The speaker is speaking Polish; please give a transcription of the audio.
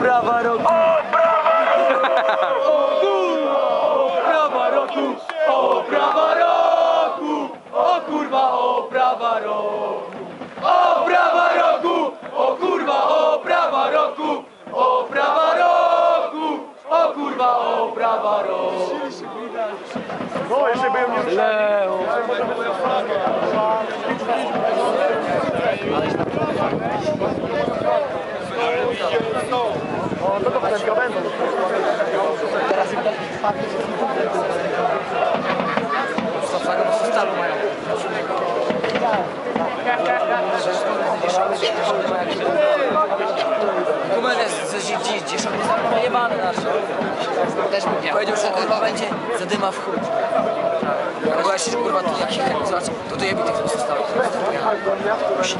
prawa roku! O, prawa roku! O, prawa roku! O kurwa, o prawa roku! O prawa roku! O kurwa, o prawa roku! O prawa roku! O kurwa, o prawa roku! No, jeszcze byłem nie Leo! O, to to potem będą. stalu mają. Kumen jest ze dziś, on jest pojebany nasz. Też bym. Powiedział, że kurwa będzie zadyma w chuj. No bo ja się kurwa tu jak się zobacz, to tu jebie tych pozostałych. Bo się